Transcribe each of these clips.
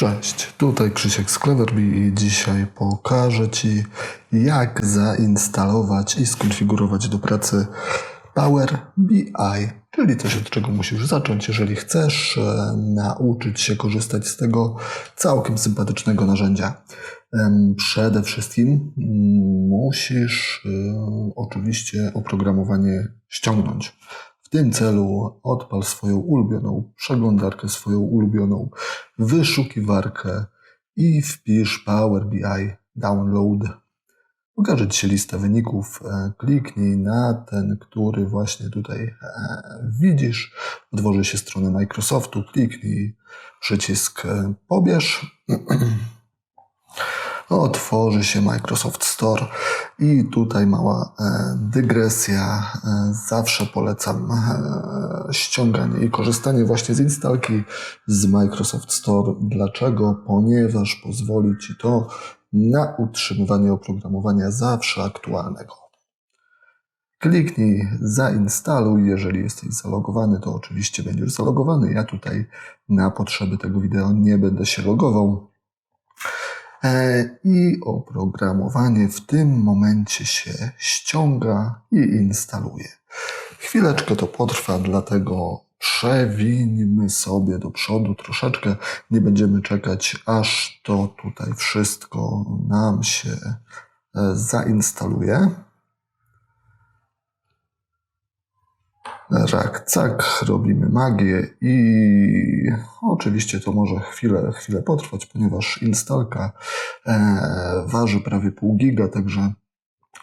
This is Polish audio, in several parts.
Cześć, tutaj Krzysiek z Cleverbee i dzisiaj pokażę Ci jak zainstalować i skonfigurować do pracy Power BI, czyli coś od czego musisz zacząć, jeżeli chcesz e, nauczyć się korzystać z tego całkiem sympatycznego narzędzia. Przede wszystkim mm, musisz e, oczywiście oprogramowanie ściągnąć. W tym celu odpal swoją ulubioną przeglądarkę, swoją ulubioną wyszukiwarkę i wpisz Power BI Download. Pokaże Ci się lista wyników. E, Kliknij na ten, który właśnie tutaj e, widzisz. Otworzy się strona Microsoftu. Kliknij przycisk e, Pobierz. Otworzy się Microsoft Store i tutaj mała e, dygresja. E, Zawsze polecam e, ściąganie i korzystanie właśnie z instalki z Microsoft Store. Dlaczego? Ponieważ pozwoli Ci to na utrzymywanie oprogramowania zawsze aktualnego. Kliknij zainstaluj. Jeżeli jesteś zalogowany, to oczywiście będziesz zalogowany. Ja tutaj na potrzeby tego wideo nie będę się logował. E, I oprogramowanie w tym momencie się ściąga i instaluje. Chwileczkę to potrwa, dlatego przewińmy sobie do przodu troszeczkę. Nie będziemy czekać, aż to tutaj wszystko nam się e, zainstaluje. Rak, cak, robimy magię i oczywiście to może chwilę, chwilę potrwać, ponieważ instalka e, waży prawie pół giga, także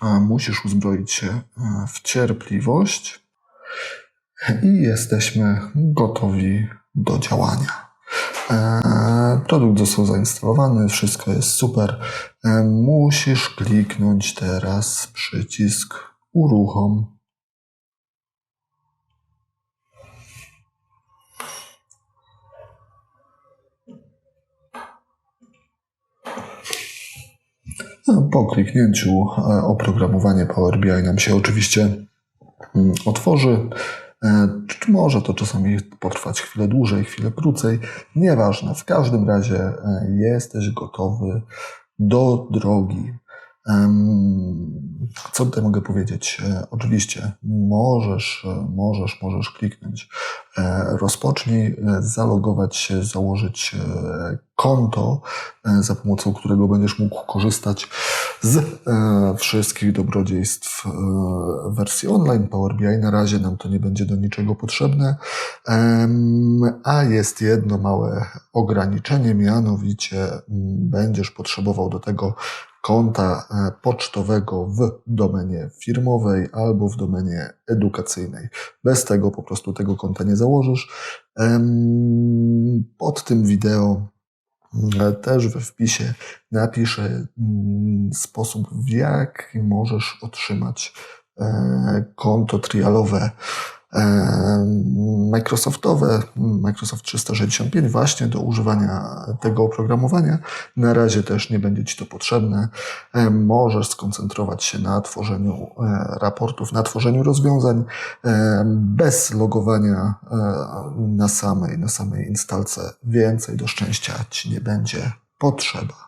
e, musisz uzbroić się e, w cierpliwość i jesteśmy gotowi do działania. Produkt został zainstalowany, wszystko jest super. Musisz kliknąć teraz przycisk uruchom. Po kliknięciu e, oprogramowanie Power BI nam się oczywiście mm, otworzy. E, Może to czasami potrwać chwilę dłużej, chwilę krócej. Nieważne. W każdym razie e, jesteś gotowy do drogi. Co tutaj mogę powiedzieć? Oczywiście możesz, możesz, możesz kliknąć. E, Rozpocznij, e, zalogować się, założyć e, konto, za pomocą którego będziesz mógł korzystać z wszystkich dobrodziejstw wersji online. Power BI na razie nam to nie będzie do niczego potrzebne, a jest jedno małe ograniczenie, mianowicie będziesz potrzebował do tego konta pocztowego w domenie firmowej albo w domenie edukacyjnej. Bez tego po prostu tego konta nie założysz. Pod tym wideo e, też we wpisie napiszę mm, sposób, w jaki możesz otrzymać konto trialowe e, Microsoftowe, Microsoft 365 właśnie do używania tego oprogramowania. Na razie też nie będzie Ci to potrzebne. E, Możesz skoncentrować się na tworzeniu e, raportów, na tworzeniu rozwiązań e, bez logowania e, na samej, na samej instalce. Więcej do szczęścia Ci nie będzie potrzeba.